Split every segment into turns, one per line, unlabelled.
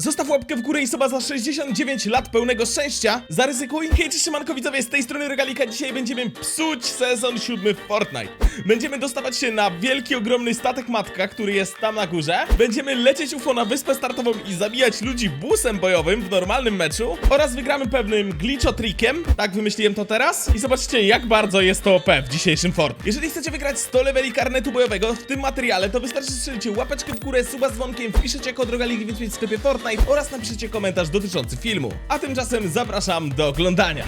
Zostaw łapkę w górę i soba za 69 lat pełnego szczęścia. Zaryzykuj. Hej, cześć, siemanko widzowie, z tej strony Regalika. Dzisiaj będziemy psuć sezon siódmy w Fortnite. Będziemy dostawać się na wielki, ogromny statek matka, który jest tam na górze. Będziemy lecieć UFO na wyspę startową i zabijać ludzi busem bojowym w normalnym meczu. Oraz wygramy pewnym glitchotrikiem. Tak wymyśliłem to teraz. I zobaczcie, jak bardzo jest to OP w dzisiejszym Fortnite. Jeżeli chcecie wygrać 100 leveli karnetu bojowego w tym materiale, to wystarczy strzelicie łapeczkę w górę, suba z dzwonkiem, wpiszecie kod Rogaliki w sklepie Fortnite oraz napiszecie komentarz dotyczący filmu. A tymczasem zapraszam do oglądania.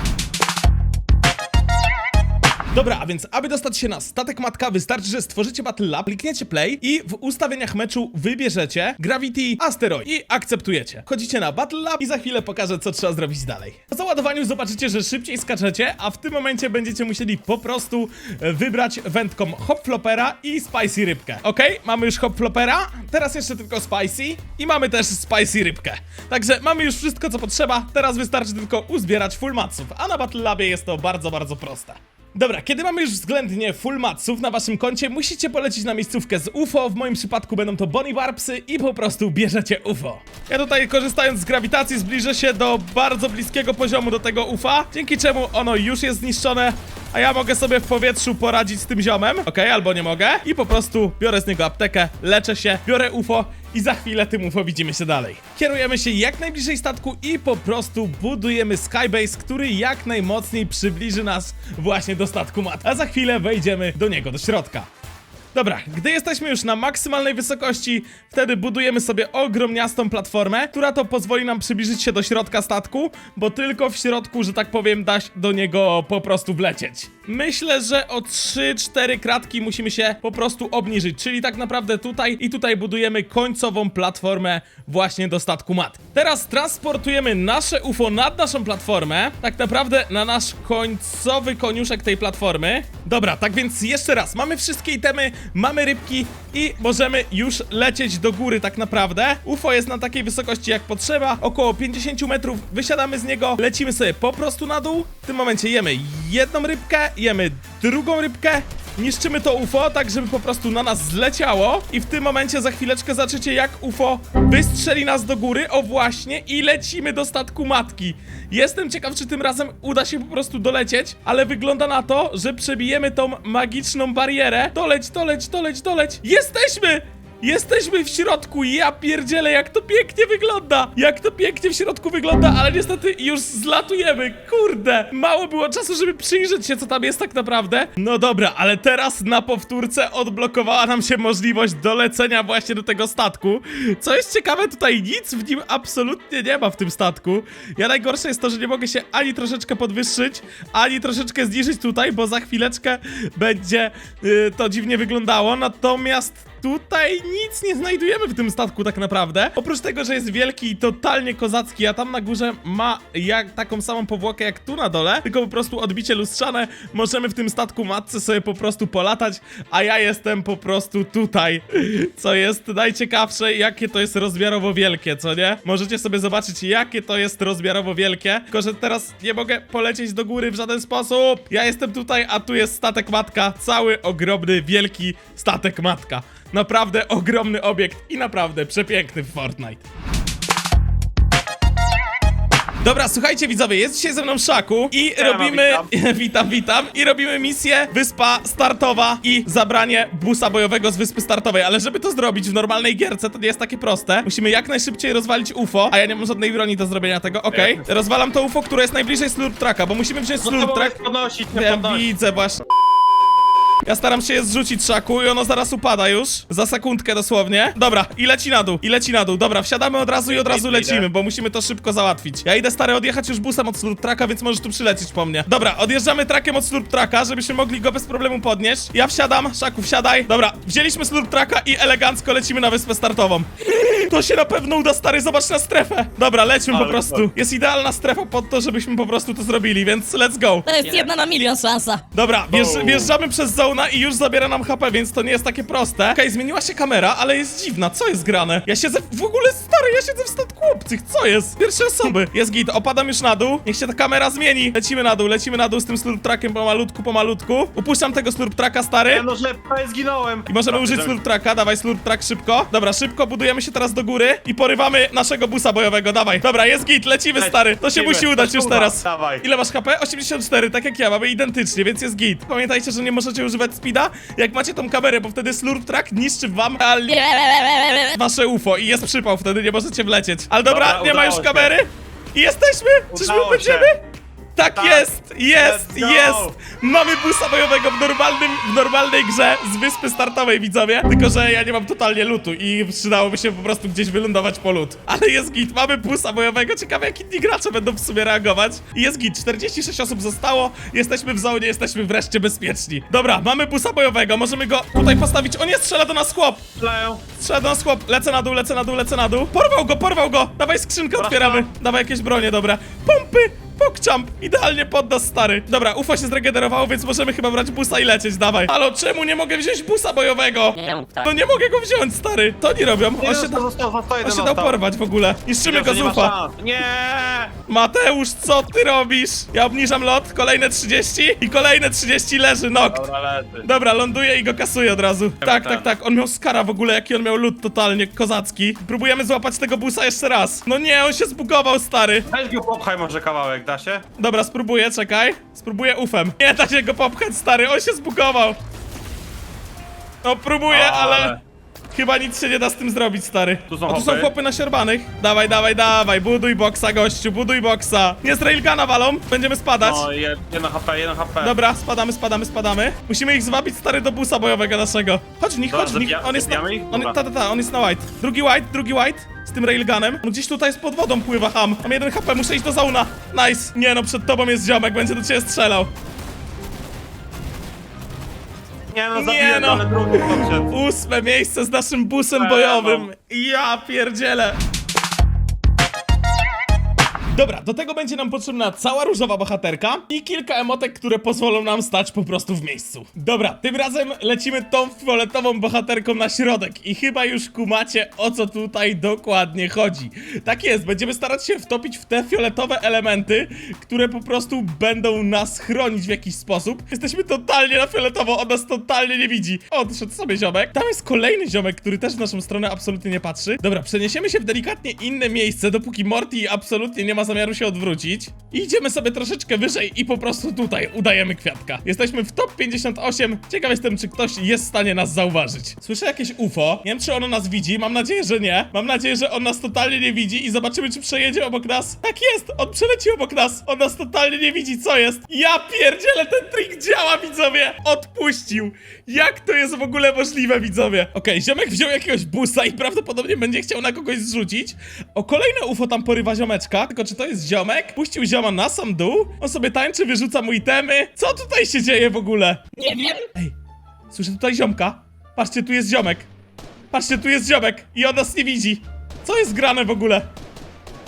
Dobra, a więc aby dostać się na statek matka wystarczy, że stworzycie Battle Lab, klikniecie play i w ustawieniach meczu wybierzecie Gravity Asteroid i akceptujecie. Chodzicie na Battle Lab i za chwilę pokażę co trzeba zrobić dalej. Po załadowaniu zobaczycie, że szybciej skaczecie, a w tym momencie będziecie musieli po prostu e, wybrać wędką Hopflopera i Spicy Rybkę. Ok, mamy już Hopflopera, teraz jeszcze tylko Spicy i mamy też Spicy Rybkę. Także mamy już wszystko co potrzeba, teraz wystarczy tylko uzbierać full matsów, a na Battle Labie jest to bardzo, bardzo proste. Dobra, kiedy mamy już względnie full matsów na waszym koncie, musicie polecieć na miejscówkę z UFO. W moim przypadku będą to Bonnie Warpsy i po prostu bierzecie UFO. Ja tutaj korzystając z grawitacji zbliżę się do bardzo bliskiego poziomu do tego UFA, dzięki czemu ono już jest zniszczone, a ja mogę sobie w powietrzu poradzić z tym ziomem, okej, albo nie mogę, i po prostu biorę z niego aptekę, leczę się, biorę UFO i za chwilę tym UFO widzimy się dalej. Kierujemy się jak najbliżej statku i po prostu budujemy skybase, który jak najmocniej przybliży nas właśnie do statku mat. A za chwilę wejdziemy do niego, do środka. Dobra, gdy jesteśmy już na maksymalnej wysokości, wtedy budujemy sobie ogromniastą platformę, która to pozwoli nam przybliżyć się do środka statku, bo tylko w środku, że tak powiem, da się do niego po prostu wlecieć. Myślę, że o 3-4 kratki musimy się po prostu obniżyć, czyli tak naprawdę tutaj i tutaj budujemy końcową platformę właśnie do statku mat. Teraz transportujemy nasze UFO nad naszą platformę, tak naprawdę na nasz końcowy koniuszek tej platformy. Dobra, tak więc jeszcze raz, mamy wszystkie itemy, mamy rybki i możemy już lecieć do góry tak naprawdę. UFO jest na takiej wysokości jak potrzeba, około 50 metrów, wysiadamy z niego, lecimy sobie po prostu na dół. W tym momencie jemy jedną rybkę, jemy drugą rybkę, niszczymy to UFO, tak żeby po prostu na nas zleciało i w tym momencie za chwileczkę zobaczycie jak UFO wystrzeli nas do góry, o właśnie, i lecimy do statku matki. Jestem ciekaw, czy tym razem uda się po prostu dolecieć, ale wygląda na to, że przebijemy tą magiczną barierę. Doleć, doleć, doleć, doleć. Jesteśmy! Jesteśmy w środku, ja pierdzielę, jak to pięknie wygląda! Jak to pięknie w środku wygląda, ale niestety już zlatujemy, kurde! Mało było czasu, żeby przyjrzeć się, co tam jest tak naprawdę. No dobra, ale teraz na powtórce odblokowała nam się możliwość dolecenia właśnie do tego statku. Co jest ciekawe, tutaj nic w nim absolutnie nie ma w tym statku. Ja najgorsze jest to, że nie mogę się ani troszeczkę podwyższyć, ani troszeczkę zniżyć tutaj, bo za chwileczkę będzie y, to dziwnie wyglądało. Natomiast Tutaj nic nie znajdujemy w tym statku tak naprawdę. Oprócz tego, że jest wielki i totalnie kozacki, a tam na górze ma jak taką samą powłokę jak tu na dole, tylko po prostu odbicie lustrzane. Możemy w tym statku matce sobie po prostu polatać, a ja jestem po prostu tutaj. Co jest najciekawsze, jakie to jest rozmiarowo wielkie, co nie? Możecie sobie zobaczyć, jakie to jest rozmiarowo wielkie. Tylko, że teraz nie mogę polecieć do góry w żaden sposób. Ja jestem tutaj, a tu jest statek matka. Cały ogromny, wielki statek matka. Naprawdę ogromny obiekt i naprawdę przepiękny w Fortnite. Dobra, słuchajcie widzowie, jest dzisiaj ze mną Szaku i
Siema,
robimy... witam, witam. I robimy misję Wyspa Startowa i zabranie busa bojowego z Wyspy Startowej, ale żeby to zrobić w normalnej gierce, to nie jest takie proste. Musimy jak najszybciej rozwalić UFO, a ja nie mam żadnej broni do zrobienia tego. Okej, rozwalam to UFO, które jest najbliżej Slurp Tracka, bo musimy wziąć
No
Slurp Track.
podnosić, nie
Ja
podnosić.
widzę właśnie. Ja staram się je zrzucić szaku i ono zaraz upada już. Za sekundkę dosłownie. Dobra, i leci na dół, i leci na dół. Dobra, wsiadamy od razu i od razu lecimy, bo musimy to szybko załatwić. Ja idę stary odjechać już busem od slurp tracka, więc możesz tu przylecieć po mnie. Dobra, odjeżdżamy trakiem od slurp tracka, żebyśmy mogli go bez problemu podnieść. Ja wsiadam, szaku wsiadaj. Dobra, wzięliśmy slurp tracka i elegancko lecimy na wyspę startową. To się na pewno uda, stary, zobacz na strefę. Dobra, lećmy po prostu. Jest idealna strefa pod to, żebyśmy po prostu to zrobili, więc let's go.
To jest jedna na milion szansa.
Dobra, wjeżdżamy przez załogę zona i już zabiera nam HP, więc to nie jest takie proste. Okej, zmieniła się kamera, ale jest dziwna. Co jest grane? Ja siedzę w ogóle stary, ja siedzę w statku obcych. Co jest? Pierwsze osoby. Jest git, opadam już na dół. Niech się ta kamera zmieni. Lecimy na dół, lecimy na dół z tym slurp trackiem pomalutku, pomalutku. Upuszczam tego slurp tracka, stary.
Ja no, że prawie zginąłem.
I możemy użyć slurp tracka, dawaj slurp track szybko. Dobra, szybko budujemy się teraz do góry i porywamy naszego busa bojowego, dawaj. Dobra, jest git, lecimy
Lec-
stary. To się musi udać już teraz.
dawaj.
Ile masz HP? 84, tak jak ja, mamy identycznie, więc jest git. Pamiętajcie, że nie możecie używać speeda, jak macie tą kamerę, bo wtedy slurp track niszczy wam wasze UFO i jest przypał, wtedy nie możecie wlecieć. Ale dobra,
Dobra,
nie ma już kamery? I jesteśmy! Czyżby
Udało
będziemy? Tak,
Tak.
jest, jest,
Let's go.
jest! Mamy busa bojowego w normalnym, w normalnej grze z wyspy startowej, widzowie. Tylko, że ja nie mam totalnie lutu i przydałoby się po prostu gdzieś wylądować po lód. Ale jest git, mamy busa bojowego, ciekawe jak inni gracze będą w sumie reagować. I jest git, 46 osób zostało, jesteśmy w zonie, jesteśmy wreszcie bezpieczni. Dobra, mamy busa bojowego, możemy go tutaj postawić. O nie, strzela do nas chłop!
Strzelają.
Strzela do nas chłop, lecę na dół, lecę na dół, lecę na dół. Porwał go, porwał go! Dawaj skrzynkę, otwieramy. Dawaj jakieś bronie, dobra. Pompy! Pokczamp! Idealnie pod nas, stary. Dobra, UFO się zregenerowało, więc możemy chyba brać busa i lecieć, dawaj. Halo, czemu nie mogę wziąć busa bojowego?
Nie mów tak.
No nie mogę go wziąć, stary. To nie robią.
Nie,
On się,
został,
da,
został, został,
on
jeden
się dał
został.
porwać w ogóle. Niszczymy go z
Nie ma szans. Nie!
Mateusz, co ty robisz? Ja obniżam lot, kolejne 30 i kolejne 30 leży, nok.
Dobra, leży.
Dobra, ląduje i go kasuje od razu. Tak,
tak.
tak, tak. On miał skara w ogóle, jaki on miał lód totalnie kozacki. Próbujemy złapać tego busa jeszcze raz. No nie, on się zbugował, stary.
Weź go popchaj może kawałek, da się?
Dobra, spróbuję, czekaj. Spróbuję ufem. Nie da się go popchać, stary, on się zbugował. No, próbuję, ale...
Ale-
Chyba nic się nie da z tym zrobić, stary.
Tu są
o, tu są
chłopy.
chłopy nasiorbaanych. Dawaj, dawaj, dawaj, buduj boksa, gościu, buduj boksa. Nie z railguna walą, będziemy spadać.
No, je- jedno HP, jedno HP.
Dobra, spadamy, spadamy, spadamy. Musimy ich zwabić stary do busa bojowego naszego. Chodź w nich,
Dobra,
chodź w nich.
zabija-
On jest na.
zabijamy ich?
On,
Dobra.
ta, ta, ta, on jest na white. Drugi white, drugi white. Z tym railgunem. On gdzieś tutaj z pod wodą pływa ham. Mam jeden HP, muszę iść do zauna. Nice. Nie no, przed tobą jest ziomek, będzie do ciebie strzelał.
Nie no, zabiłem,
no.
no. ale drugi podszedł.
Ósme miejsce z naszym busem
Eee,
bojowym. Ja pierdzielę. Dobra, do tego będzie nam potrzebna cała różowa bohaterka i kilka emotek, które pozwolą nam stać po prostu w miejscu. Dobra, tym razem lecimy tą fioletową bohaterką na środek i chyba już kumacie o co tutaj dokładnie chodzi. Tak jest, będziemy starać się wtopić w te fioletowe elementy, które po prostu będą nas chronić w jakiś sposób. Jesteśmy totalnie na fioletowo, on nas totalnie nie widzi. Odszedł sobie ziomek. Tam jest kolejny ziomek, który też w naszą stronę absolutnie nie patrzy. Dobra, przeniesiemy się w delikatnie inne miejsce, dopóki Morty absolutnie nie ma zamiaru się odwrócić. Idziemy sobie troszeczkę wyżej i po prostu tutaj udajemy kwiatka. Jesteśmy w top 58. Ciekaw jestem, czy ktoś jest w stanie nas zauważyć. Słyszę jakieś UFO. Nie wiem, czy ono nas widzi. Mam nadzieję, że nie. Mam nadzieję, że on nas totalnie nie widzi i zobaczymy, czy przejedzie obok nas. Tak jest! On przeleci obok nas. On nas totalnie nie widzi. Co jest? Ja pierdzielę, ten trik działa, widzowie! Odpuścił. Jak to jest w ogóle możliwe, widzowie? Okej, ziomek wziął jakiegoś busa i prawdopodobnie będzie chciał na kogoś zrzucić. O, kolejne UFO tam porywa ziomeczka. Tylko czy to jest ziomek? Puścił zioma na sam dół. On sobie tańczy, wyrzuca mu itemy. Co tutaj się dzieje w ogóle?
Nie wiem.
Ej, słyszę tutaj ziomka. Patrzcie, tu jest ziomek. Patrzcie, tu jest ziomek i on nas nie widzi. Co jest grane w ogóle?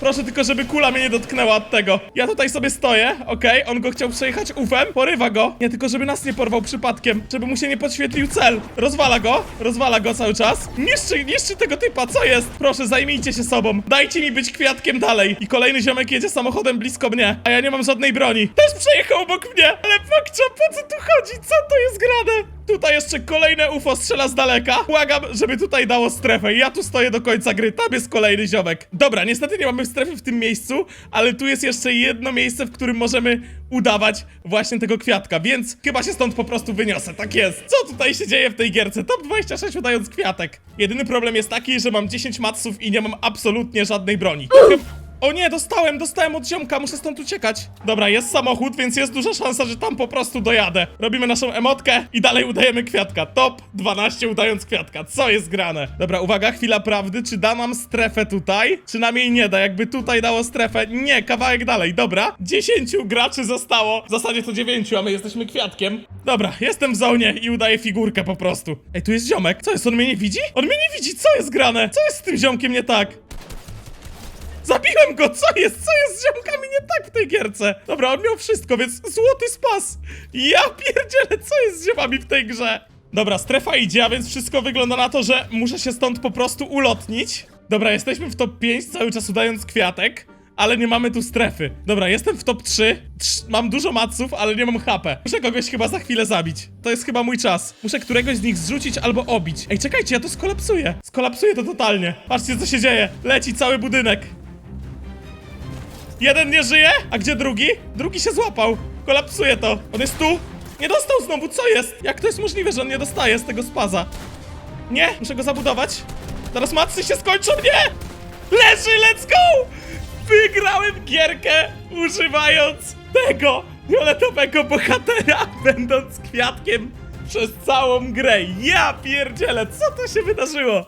Proszę tylko, żeby kula mnie nie dotknęła od tego. Ja tutaj sobie stoję, okej, on go chciał przejechać ufem, porywa go. Nie, tylko żeby nas nie porwał przypadkiem, żeby mu się nie podświetlił cel. Rozwala go, rozwala go cały czas. Niszczy, niszczy tego typa, co jest? Proszę, zajmijcie się sobą. Dajcie mi być kwiatkiem dalej. I kolejny ziomek jedzie samochodem blisko mnie, a ja nie mam żadnej broni. Też przejechał obok mnie, ale fakcia, po co tu chodzi? Co to jest grane? Tutaj jeszcze kolejne UFO strzela z daleka. Błagam, żeby tutaj dało strefę. Ja tu stoję do końca gry. Tam jest kolejny ziomek. Dobra, niestety nie mamy strefy w tym miejscu, ale tu jest jeszcze jedno miejsce, w którym możemy udawać właśnie tego kwiatka, więc chyba się stąd po prostu wyniosę. Tak jest. Co tutaj się dzieje w tej gierce? Top 26 udając kwiatek. Jedyny problem jest taki, że mam 10 matsów i nie mam absolutnie żadnej broni. Chyb- o nie, dostałem, dostałem od ziomka, muszę stąd uciekać. Dobra, jest samochód, więc jest duża szansa, że tam po prostu dojadę. Robimy naszą emotkę i dalej udajemy kwiatka. Top 12 udając kwiatka. Co jest grane? Dobra, uwaga, chwila prawdy. Czy da nam strefę tutaj? Czy nam jej nie da? Jakby tutaj dało strefę? Nie, kawałek dalej. Dobra, 10 graczy zostało. W zasadzie to 9, a my jesteśmy kwiatkiem. Dobra, jestem w zonie i udaję figurkę po prostu. Ej, tu jest ziomek. Co jest? On mnie nie widzi? On mnie nie widzi. Co jest grane? Co jest z tym ziomkiem nie tak? Zabiłem go! Co jest? Co jest z ziomkami nie tak w tej gierce? Dobra, on miał wszystko, więc złoty spas! Ja pierdzielę, co jest z ziomami w tej grze? Dobra, strefa idzie, a więc wszystko wygląda na to, że muszę się stąd po prostu ulotnić. Dobra, jesteśmy w top 5, cały czas udając kwiatek. Ale nie mamy tu strefy. Dobra, jestem w top 3. Trz- mam dużo maców, ale nie mam HP. Muszę kogoś chyba za chwilę zabić. To jest chyba mój czas. Muszę któregoś z nich zrzucić albo obić. Ej, czekajcie, ja to skolapsuję. Skolapsuję to totalnie. Patrzcie, co się dzieje. Leci cały budynek. Jeden nie żyje? A gdzie drugi? Drugi się złapał. Kolapsuje to. On jest tu. Nie dostał znowu, co jest? Jak to jest możliwe, że on nie dostaje z tego spaza? Nie, muszę go zabudować. Teraz macy się skończą, nie! Leży, let's go! Wygrałem gierkę używając tego fioletowego bohatera, będąc kwiatkiem przez całą grę. Ja pierdzielę, co to się wydarzyło?